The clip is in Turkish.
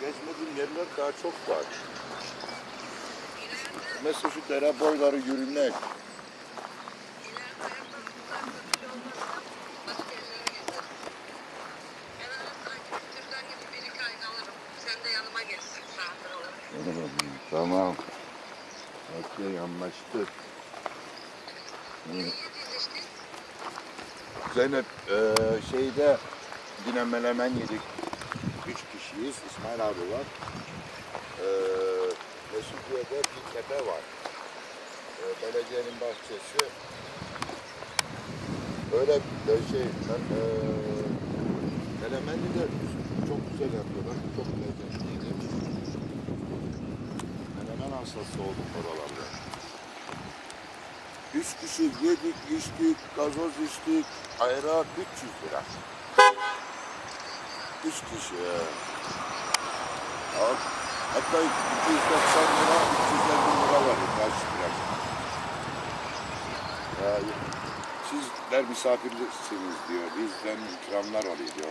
Gezmediğim yerler daha çok var. Mesut Dere boyları yürümek, tamam. Okey anlaştık. Zeynep eee, şeyde yine melemen yedik. Üç kişiyiz. İsmail abi var. Eee Mesudiye'de bir tepe var. Eee, belediyenin bahçesi. Öyle bir şey. Ben, eee melemeni de çok güzel yapıyorlar. Çok lezzetliydi. Hastası oldum oralarda. Üç kişi yedik, içtik, gazoz içtik. Ayran 300 lira. Üç kişi. Hat- Hatta 290 lira, 350 lira var. Kaç lira? Ya, sizler misafirlisiniz diyor. Bizden ikramlar oluyor diyor.